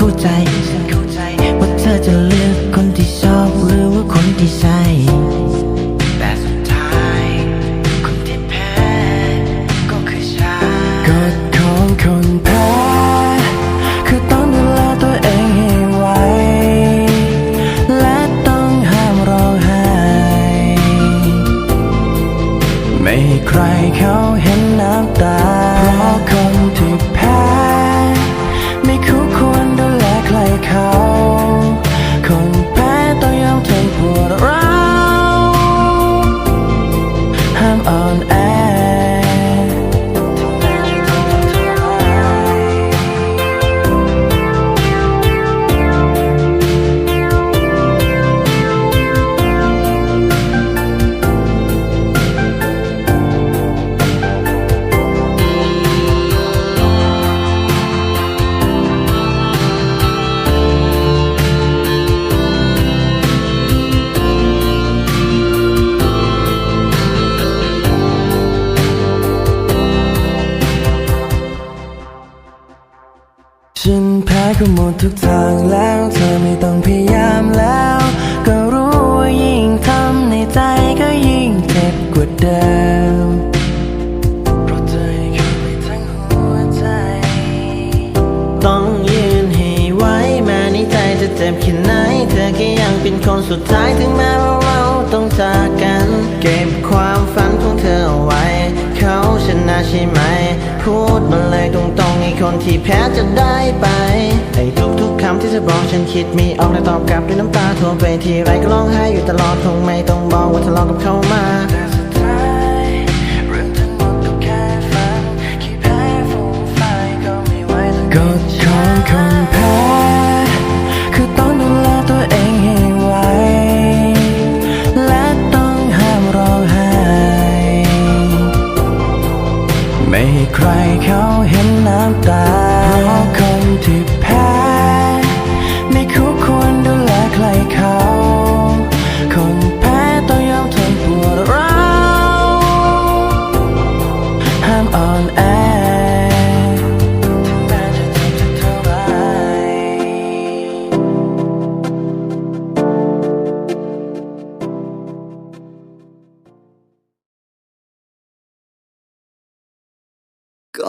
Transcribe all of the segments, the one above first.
เข้าใจว่าเธอจะเลื ฉันแพ้ก็หมดทุกทางแล้ว เธอไม่ต้องพยายามแล้ว ก็รู้ว่ายิ่งทำในใจก็ยิ่งเจ็บกว่าเดิมเพราะเธอเข้าไปทั้งหัวใจ ต้องยืนให้ไหวแม้ในใจจะเจ็บแค่ไหน เธอก็ยังเป็นคนสุดท้ายถึงแม้ว่าเราต้องจากกัน เก็บความฝันของเธอเอาไว้ เขาชนะใช่ไหม พูดมาเลยตรงๆให้คนที่แพ้จะได้ไปไอ้ทุกๆคำที่เธอบอกฉันคิดมีออกและตอบกลับด้วยน้ำตาทั่วไปทีไรก็ร้องไห้อยู่ตลอดคงไม่ต้องบอกว่าทะเลาะกับเขามาแต่สุดท้ายเรื่องทั้งหมดก็แค่ฝันขี้แพ้ฟูมไฟก็ไม่ไหวกฎของคนแพ้ ให้ใครเขา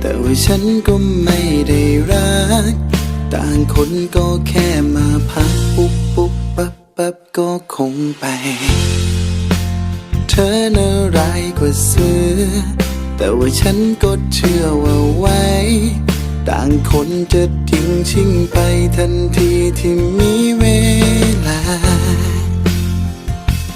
แต่ว่าฉันก็ไม่ได้รัก ต่างคนก็แค่มาพักปุ๊บปุ๊บปั๊บปั๊บก็คงไป เธอน่าร้ายกว่าเสือ แต่ว่าฉันก็เชื่อว่าไว้ ต่างคนจะทิ้งชิงไปทันทีที่มีเวลา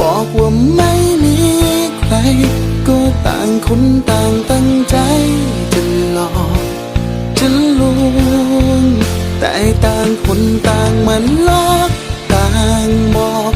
บอกว่าไม่มีใคร ก็ต่างคนต่างตั้งใจจะหลอกจะลวงแต่ต่างคนต่างมันลอกต่างบอก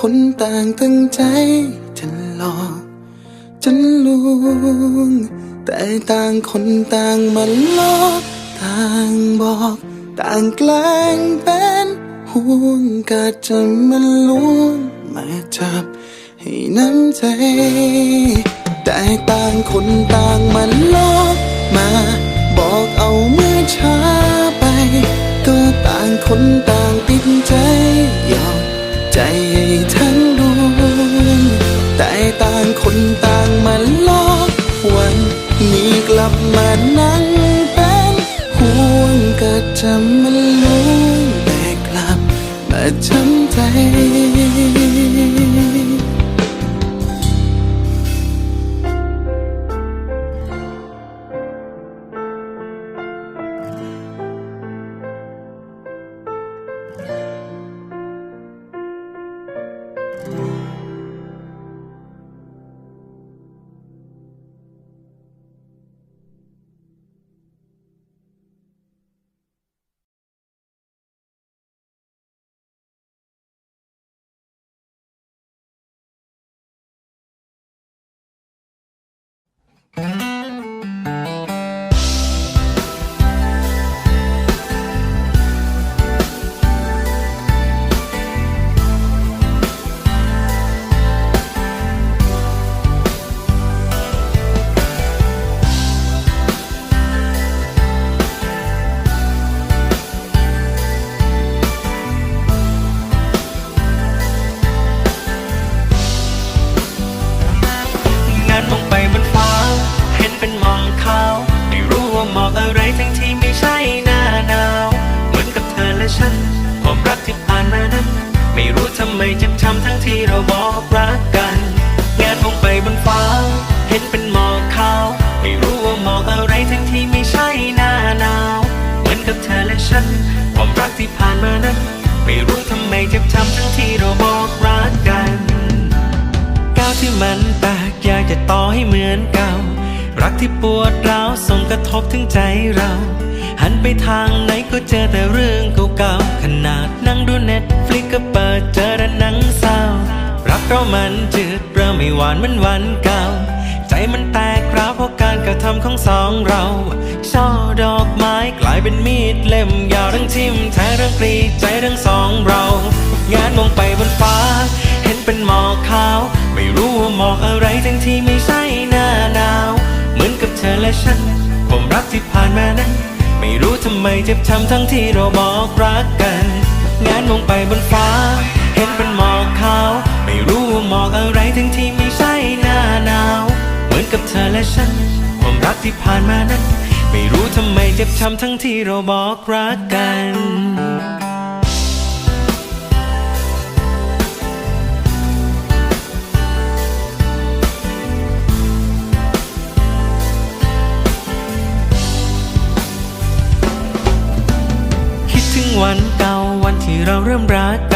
คนต่างตั้งใจจะหลอกจะลวง แต่ต่างคนต่างมันลอกต่างบอก ต่างแกล้งเป็นห่วงก็จะมันลวงมาจับให้น้ำใจ แต่ต่างคนต่างมันลอกมา บอกเอาเมื่อช้าไป ก็ต่างคนต่างติดใจ ใจใทั้งดวงแต่ต่างคนต่างมันลอกวันนี้กลับมานั่งเป็นห่วงก็จะมันรู้แต่กลับมาช้ำใจ ง ที่เราบอกรักกันงานมองไปบนฟ้า เห็นเป็นหมอกขาว ไม่รู้ว่าหมอกอะไรทั้งที่ไม่ใช่หน้าหนาว เหมือนกับเธอและฉัน ความรักที่ผ่านมานั้น ไม่รู้ทำไมเจ็บช้ำทั้งที่เราบอกรักกันก้าวที่มันแตกอยากจะต่อให้เหมือนเก่า รักที่ปวดร้าวส่งกระทบถึงใจเราหันไปทางไหนก็เจอแต่เรื่องเก่าๆ ขนาดนั่งดูเน็ตฟลิกก็เปิดเจอ รักเราะมันจืดเริ่มไม่หวานเหมือนวันเก่า ใจมันแตกร้าวเพราะการกระทำของสองเรา ช่อดอกไม้กลายเป็นมีดเล่มยาวทั้งทิ่มแทงทั้งกรีดใจทั้งสองเรา งานมองไปบนฟ้า เห็นเป็นหมอกขาว ไม่รู้ว่าหมอกอะไรทั้งที่ไม่ใช่หน้าหนาว เหมือนกับเธอและฉันความรักที่ผ่านมานั้น ไม่รู้ทำไมเจ็บช้ำทั้งที่เราบอกรักกัน งานมองไปบนฟ้า เห็นเป็นหมอก ว่าหมอกอะไรทั้งที่ไม่ใช่หน้าหนาว เหมือนกับเธอและฉัน ความรักที่ผ่านมานั้น ไม่รู้ทำไมเจ็บช้ำทั้งที่เราบอกรักกันคิดถึงวันเก่าวันที่เราเริ่มรักกัน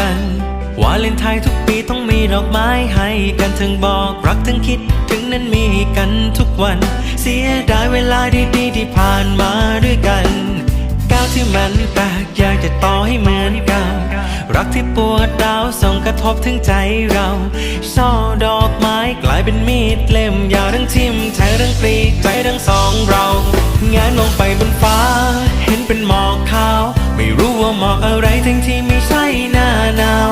วาเลนไทน์ทุกปีต้องมีดอกไม้ให้กันถึงบอกรักถึงคิดถึงนั้นมีกันทุกวัน เสียดายเวลาดีๆที่ผ่านมาด้วยกันก้าวที่มันแปลกอยากจะต่อให้เหมือนเก่ารักที่ปวดร้าวส่งกระทบถึงใจเราช่อดอกไม้กลายเป็นมีดเล่มยาวทั้งทิมแทงทั้งปลีกใจทั้งสองเรา งานมองไปบนฟ้า เห็นเป็นหมอกขาว ไม่รู้ว่าหมอกอะไรทั้งที่ไม่ใช่หน้าหนาว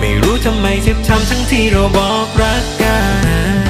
ไม่รู้ทำไมเจ็บช้ำทั้งที่เราบอกรักกัน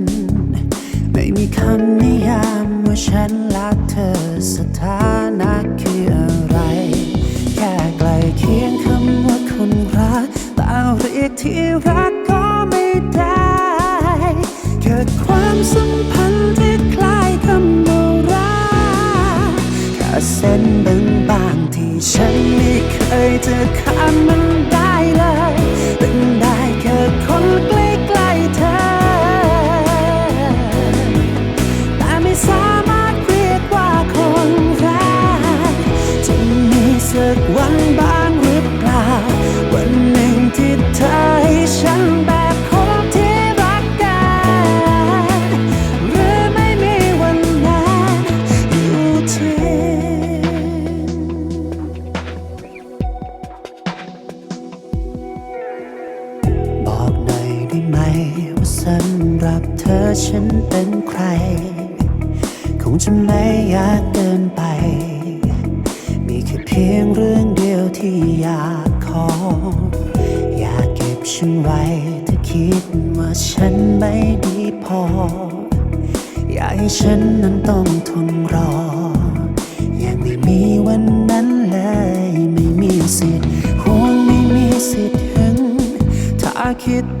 ม่มีคำนิยามว่าฉันรักเธอสถานะคือ kid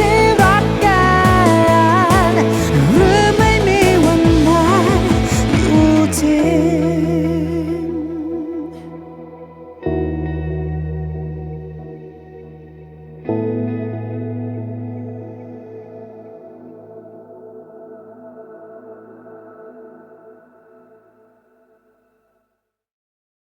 ่